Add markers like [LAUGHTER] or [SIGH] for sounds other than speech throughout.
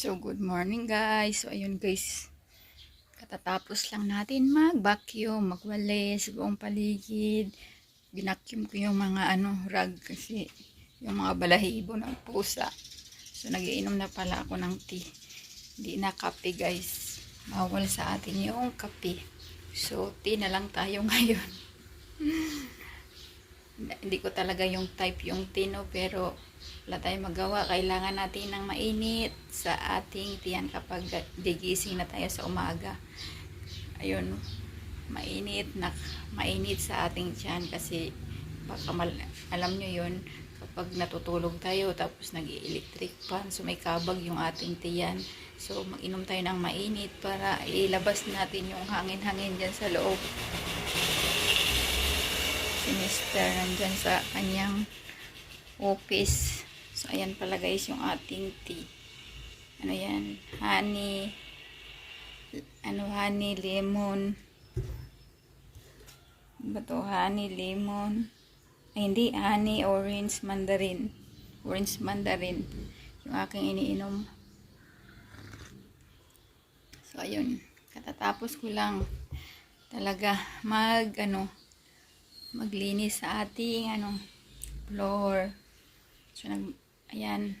So, good morning guys. So, ayun guys. Katatapos lang natin mag-vacuum, magwalis, buong paligid. Binacuum ko yung mga ano, rug kasi yung mga balahibo ng pusa. So, nagiinom na pala ako ng tea. Hindi na kape guys. Bawal sa atin yung kape. So, tea na lang tayo [LAUGHS] ngayon. Hindi ko talaga yung type yung tea no, pero wala tayong magawa. Kailangan natin ng mainit sa ating tiyan kapag gigising na tayo sa umaga. Ayun, mainit na mainit sa ating tiyan kasi baka mal, alam nyo yun kapag natutulog tayo tapos nag electric fan so may kabag yung ating tiyan so mag-inom tayo ng mainit para ilabas natin yung hangin-hangin dyan sa loob si Mr. nandyan sa kanyang office. So, ayan pala guys yung ating tea. Ano yan? Honey. Ano, honey, lemon. Ano ba to? Honey, lemon. Ay, hindi. Honey, orange, mandarin. Orange, mandarin. Yung aking iniinom. So, ayun. Katatapos ko lang talaga mag, ano, maglinis sa ating ano floor. So nag ayan.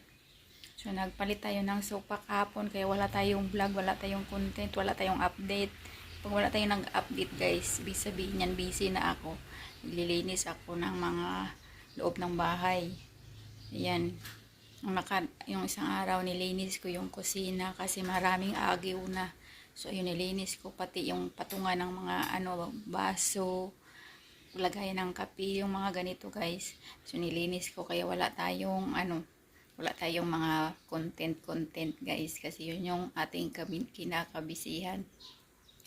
So nagpalit tayo ng sofa kahapon kaya wala tayong vlog, wala tayong content, wala tayong update. Pag wala tayong nag-update guys, ibig sabihin yan busy na ako. Naglilinis ako ng mga loob ng bahay. Ayan. Yung, naka, yung isang araw nilinis ko yung kusina kasi maraming agiw na. So ayun nilinis ko pati yung patungan ng mga ano baso, lagayan ng kape, yung mga ganito guys. So nilinis ko kaya wala tayong ano, wala tayong mga content-content guys kasi yun yung ating kinakabisihan.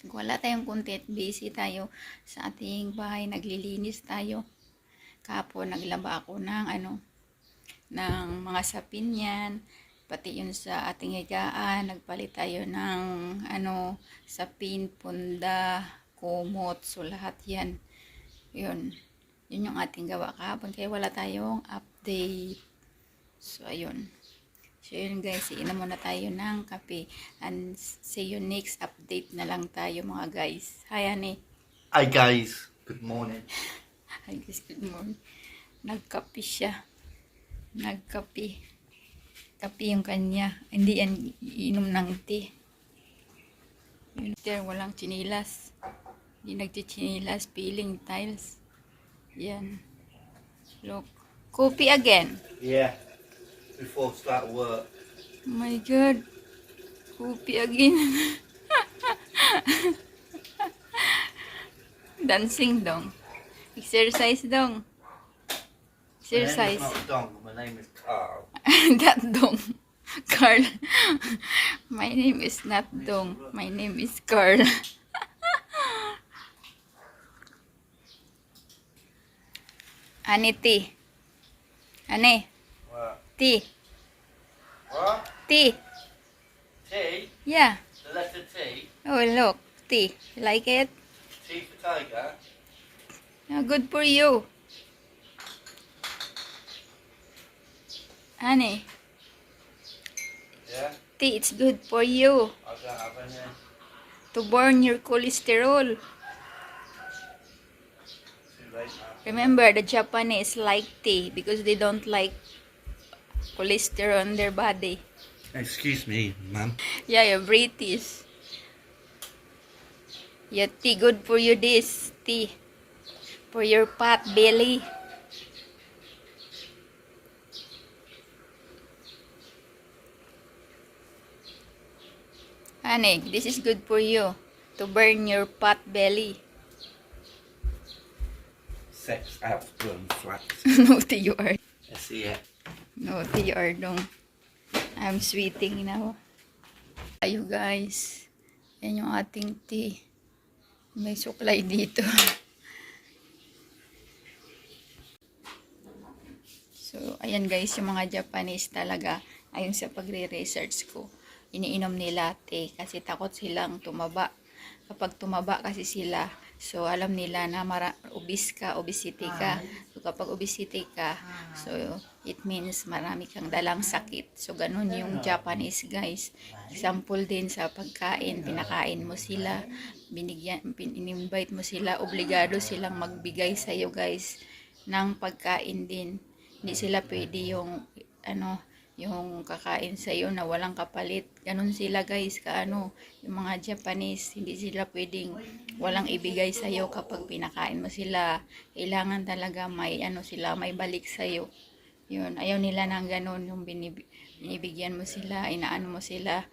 Wala tayong content, busy tayo sa ating bahay, naglilinis tayo. Kapon naglaba ako ng ano, ng mga sapin yan, pati yun sa ating higaan, nagpalit tayo ng ano, sapin, punda, kumot, so lahat yan. Yun. Yun yung ating gawa kahapon. Kaya wala tayong update. So, ayun. So, yun guys. Iinom muna tayo ng kape. And see you next update na lang tayo mga guys. Hi, Ani. Hi guys, good morning. [LAUGHS] Hi guys, good morning. Nagkape siya. Nagkape. Kape yung kanya. Hindi yan iinom ng tea. Yun, there, walang chinilas. Hindi nagchichinilas, peeling tiles. Yan. Look. Coffee again. Yeah, before start work. Oh my God. Coffee again. [LAUGHS] Dancing dong. Exercise dong. Exercise. My name is not Don, my name is Carl. [LAUGHS] that dong. Carl. My name is not dong. My name is Carl. Ani T. Ani. T. What? T. T? Yeah. The letter T? Oh, look. T. You like it? T for tiger? Yeah, good for you. Honey, Yeah? tea, it's good for you I don't have any. to burn your cholesterol. Too late now. Remember, the Japanese like tea because they don't like cholesterol on their body. Excuse me, ma'am. Yeah, you're British. Yeah, tea, good for you this tea. For your pot belly. Honey, this is good for you. To burn your pot belly. Sex outgrown flat. Naughty you are. I see it. Naughty you are dong. I'm sweeting now. Ayo guys. Yan yung ating tea. May suklay dito. [LAUGHS] so, ayan guys, yung mga Japanese talaga, ayon sa pagre-research ko, iniinom nila tea kasi takot silang tumaba. Kapag tumaba kasi sila, so alam nila na mara obese ka, obesity ka. Kapag obesity ka, so it means marami kang dalang sakit. So ganun yung Japanese guys. Example din sa pagkain, pinakain mo sila, binigyan, pin, invite mo sila, obligado silang magbigay sa iyo guys ng pagkain din. Hindi sila pwede yung ano, yung kakain sa iyo na walang kapalit. Ganun sila guys, kaano, yung mga Japanese, hindi sila pwedeng walang ibigay sa iyo kapag pinakain mo sila. Kailangan talaga may ano sila, may balik sa iyo. Yun, ayaw nila ng ganun, yung binib- binibigyan mo sila, inaano mo sila.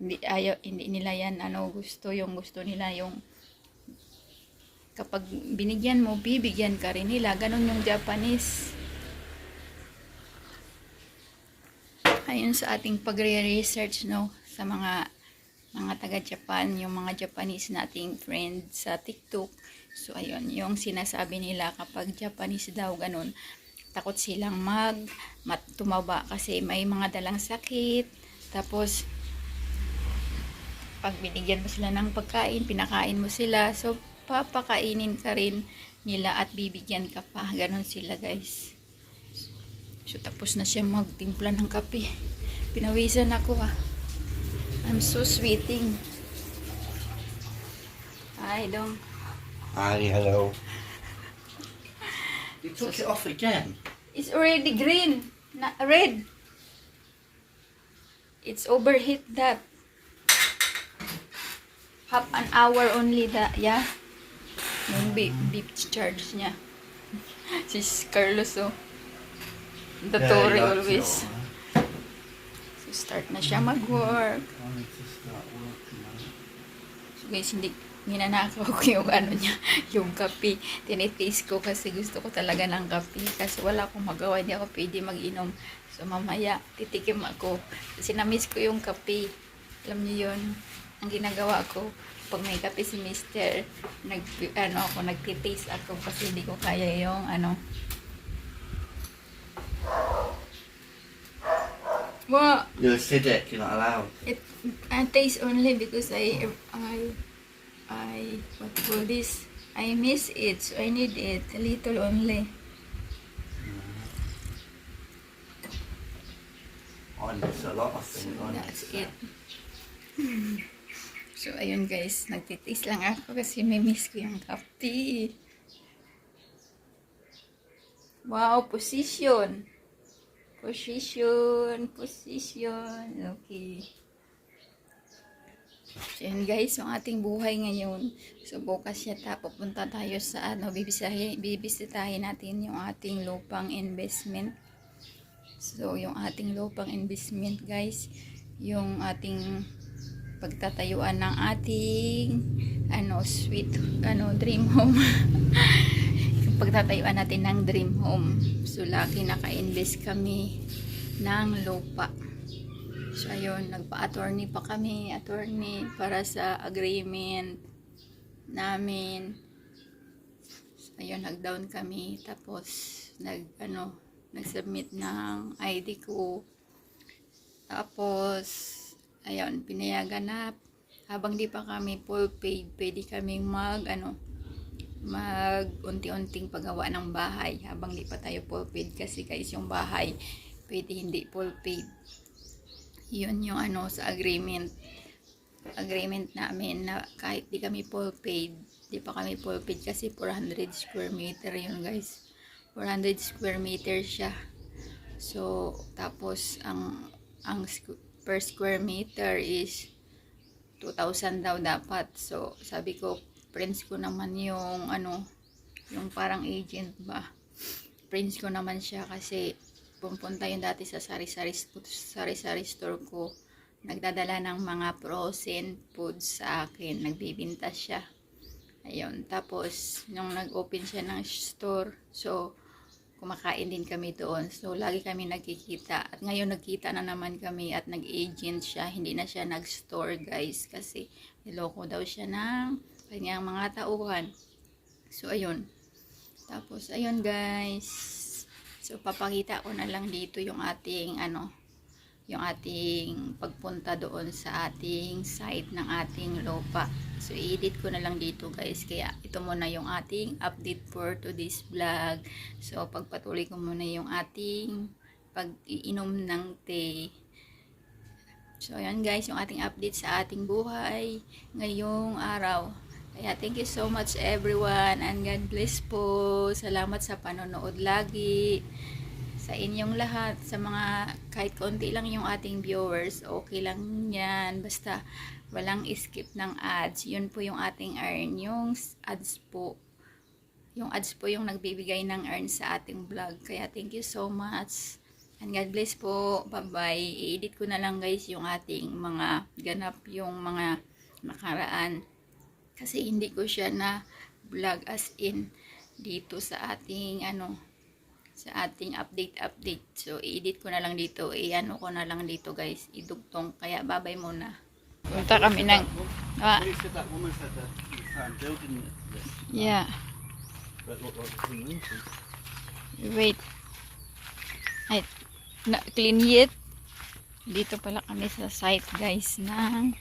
Hindi, ayaw, hindi nila yan, ano, gusto, yung gusto nila, yung kapag binigyan mo, bibigyan ka rin nila. Ganun yung Japanese. Ayun sa ating pagre-research, no, sa mga mga taga-Japan, yung mga Japanese nating friends sa TikTok. So, ayun, yung sinasabi nila kapag Japanese daw, ganun, takot silang mag mat, tumaba kasi may mga dalang sakit. Tapos, pag binigyan mo sila ng pagkain, pinakain mo sila, so, papakainin ka rin nila at bibigyan ka pa. Ganon sila, guys. So, tapos na siya magtimpla ng kape. Pinawisan ako, ah. I'm so sweating. Hi, Dong. Hi, hello. You took it off again. It's already green, not red. It's overheat that. Half an hour only that, yeah. Yung beep, beep charge niya. [LAUGHS] si Carlos, oh. The Yeah, Tory always. So, start na siya mag-work. So guys, hindi ninanakaw ko yung ano niya, yung kape. Tinitaste ko kasi gusto ko talaga ng kape. Kasi wala akong magawa, hindi ako pwede mag-inom. So mamaya, titikim ako. Kasi na-miss ko yung kape. Alam niyo yun, ang ginagawa ko, pag may kape si mister, nag, ano ako, nagtitaste ako kasi hindi ko kaya yung ano. Wow! You're acidic, you're not allowed. It I taste only because I I I what do this? I miss it, so I need it a little only. I miss a lot of So things. I that's it. [LAUGHS] So ayun guys, nagtitis lang ako kasi may miss ko yung kape. Wow, position. Position, position. Okay. So yun guys, yung ating buhay ngayon. So bukas yata pupunta tayo sa ano, bibisitahin, bibisitahin natin yung ating lupang investment. So yung ating lupang investment guys, yung ating pagtatayuan ng ating ano, sweet, ano, dream home. [LAUGHS] pagtatayuan natin ng dream home. So laki naka-invest kami ng lupa. So, ayun, nagpa-attorney pa kami, attorney, para sa agreement namin. So, ayun, nag-down kami, tapos, nag, ano, nag-submit ng ID ko. Tapos, ayun, pinayagan na, habang di pa kami full paid, pwede kaming mag, ano, mag unti-unting paggawa ng bahay habang di pa tayo full paid kasi guys yung bahay pwede hindi full paid yun yung ano sa agreement agreement namin na kahit di kami full paid di pa kami full paid kasi 400 square meter yun guys. 400 square meter siya. So tapos ang ang per square meter is 2,000 daw dapat. So sabi ko friends ko naman yung ano yung parang agent ba. Friends ko naman siya kasi pupunta yun dati sa sari-sari sari-sari store ko. Nagdadala ng mga frozen foods sa akin. Nagbibinta siya. Ayun. Tapos nung nag-open siya ng store so kumakain din kami doon. So lagi kami nagkikita. At ngayon nagkita na naman kami at nag-agent siya. Hindi na siya nag-store guys kasi niloko daw siya ng kanyang mga tauhan so ayun tapos ayun guys So, papakita ko na lang dito yung ating, ano, yung ating pagpunta doon sa ating site ng ating lupa. So, i-edit ko na lang dito guys. Kaya ito muna yung ating update for today's vlog. So, pagpatuloy ko muna yung ating pag-iinom ng tea. So, ayan guys, yung ating update sa ating buhay ngayong araw. Kaya thank you so much everyone and God bless po. Salamat sa panonood lagi sa inyong lahat, sa mga kahit konti lang yung ating viewers, okay lang yan. Basta walang skip ng ads. Yun po yung ating earn. Yung ads po, yung ads po yung nagbibigay ng earn sa ating vlog. Kaya thank you so much. And God bless po. Bye-bye. I-edit ko na lang guys yung ating mga ganap, yung mga nakaraan. Kasi hindi ko siya na vlog as in dito sa ating ano sa ating update update. So, i-edit ko na lang dito. I-ano ko na lang dito guys. Idugtong. Kaya babay muna. Punta kami ng... Ah, yeah. Wait. Ay, na, clean yet? Dito pala kami sa site guys ng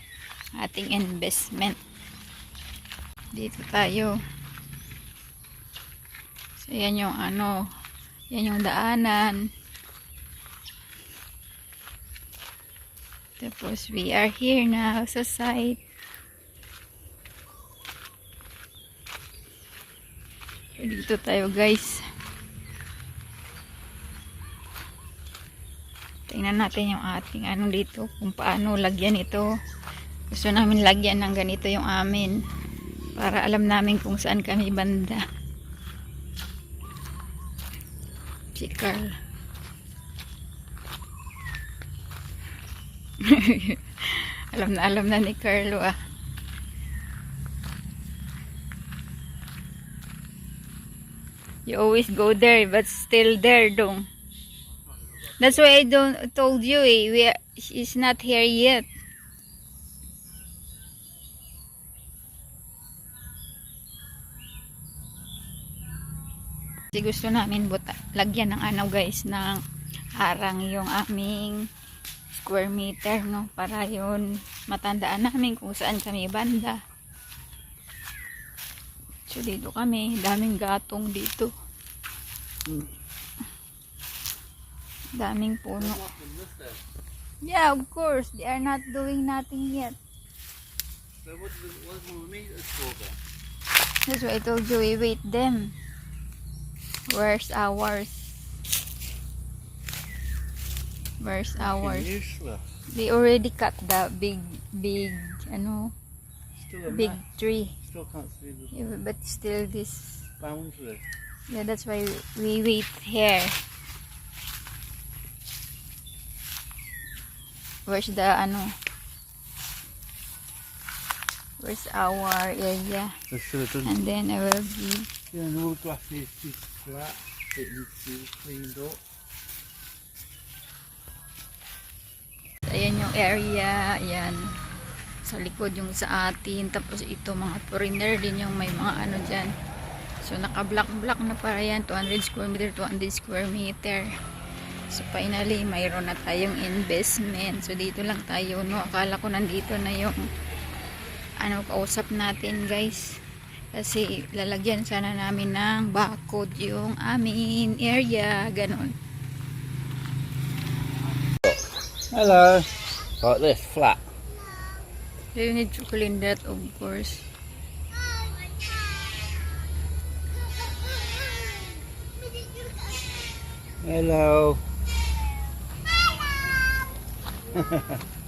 ating investment. Dito tayo. So, yan yung ano, yan yung daanan. Tapos, we are here now sa site. So, dito tayo guys. Tingnan natin yung ating ano dito, kung paano lagyan ito. Gusto namin lagyan ng ganito yung amin. Para alam namin kung saan kami banda. Si Carl. [LAUGHS] alam na alam na ni Carlo ah. You always go there but still there dong. That's why I don't told you eh, we are, she's not here yet. Kasi gusto namin buta, lagyan ng ano guys ng harang yung aming square meter no para yun matandaan namin kung saan kami banda. So dito kami, daming gatong dito. Daming puno. Yeah, of course. They are not doing nothing yet. So what what did we then? That's why I told you we wait them. Where's ours? Where's ours? Useless. They already cut the big, big, ano, big mess. tree. Still can't see the Yeah, but still this, boundary. yeah, that's why we wait here. Where's the, ano, where's our area? And then I will give Yeah, and flat. It needs to be cleaned up. Ayan yung area, ayan. Sa likod yung sa atin. Tapos ito mga foreigner din yung may mga ano dyan. So naka-block-block na para yan. 200 square meter, 200 square meter. So finally, mayroon na tayong investment. So dito lang tayo, no. Akala ko nandito na yung ano, kausap natin guys. Kasi lalagyan sana namin ng barcode yung amin area. Ganon. Hello. Like this, flat. You need to clean that, of course. Hello. [LAUGHS] [LAUGHS]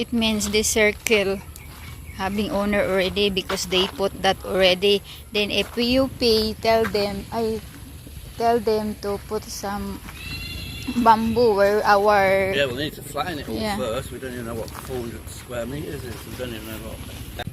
it means this circle having owner already because they put that already. Then if you pay, tell them, I tell them to put some bamboo where our Yeah, we'll need to flatten it all Yeah. first. We don't even know what 400 square metres is. We don't even know what